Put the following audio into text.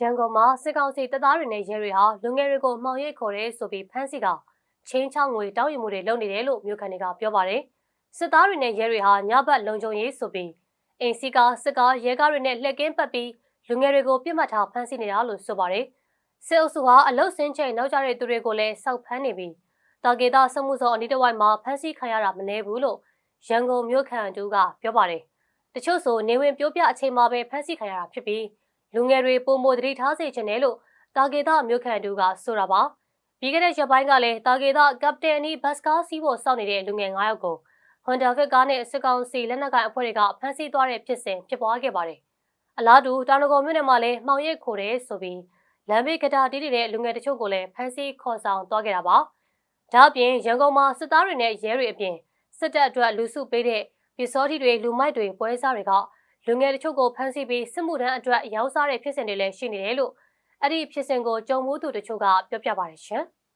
ရန်ကုန်မှာစစ်ကောင်စီတပ်သားတွေနဲ့ရဲတွေဟာလူငယ်တွေကိုမှောင်ရိပ်ခေါ်ရဲဆိုပြီးဖမ်းဆီးကချင်းချောင်းငွေတောင်းယူမှုတွေလုပ်နေတယ်လို့မြို့ခံတွေကပြောပါတယ်စစ်သားတွေနဲ့ရဲတွေဟာညဘက်လုံခြုံရေးဆိုပြီးအိမ်စီကားစစ်ကားရဲကားတွေနဲ့လှည့်ကင်းပတ်ပြီးလူငယ်တွေကိုပြစ်မှတ်ထားဖမ်းဆီးနေတာလို့ဆိုပါတယ်စစ်အုပ်စုဟာအလုတ်စင်းချိန်နောက်ကျတဲ့သူတွေကိုလည်းစောက်ဖမ်းနေပြီးတာဂေတာစမှုစောအနီးတစ်ဝိုက်မှာဖမ်းဆီးခံရတာမနည်းဘူးလို့ရန်ကုန်မြို့ခံတူကပြောပါတယ်တချို့ဆိုနေဝင်ပြိုးပြအချိန်မှာပဲဖမ်းဆီးခံရတာဖြစ်ပြီး လူငယ်တွေပုံမသတိထားစေချင်တယ်လို့တာဂေတာမြို့ခံတို့ကဆိုတာပါပြီးခဲ့တဲ့ရက်ပိုင်းကလည်းတာဂေတာကပတိန်အနီးဘတ်စကားစီးဖို့စောင့်နေတဲ့လူငယ်9ယောက်ကိုဟွန်ဒါဖစ်ကားနဲ့စစ်ကောင်စီလက်နက်ကိုင်အဖွဲ့တွေကဖမ်းဆီးသွားတဲ့ဖြစ်စဉ်ဖြစ်ပွားခဲ့ပါတယ်အလားတူတောင်တကောမြို့နယ်မှာလည်းမှောင်ရိပ်ခိုတယ်ဆိုပြီးလမ်းဘေးကတာတီးနေတဲ့လူငယ်တချို့ကိုလည်းဖမ်းဆီးခေါ်ဆောင်သွားခဲ့တာပါဒါအပြင်ရန်ကုန်မှာစစ်သားတွေနဲ့ရဲတွေအပြင်စစ်တပ်အတွက်လူစုပေးတဲ့ပစ္စည်းတွေလူမိုက်တွေပွဲစားတွေက လူငယ်တချို့ကိုဖမ်းဆီးပြီးစစ်မှုထမ်းအတွက်ရောင်းစားတဲ့ဖြစ်စဉ်တွေလည်းရှိနေတယ်လို့အဲ့ဒီဖြစ်စဉ်ကိုကြုံမှုသူတချို့ကပြောပြပါတယ်ရှင်။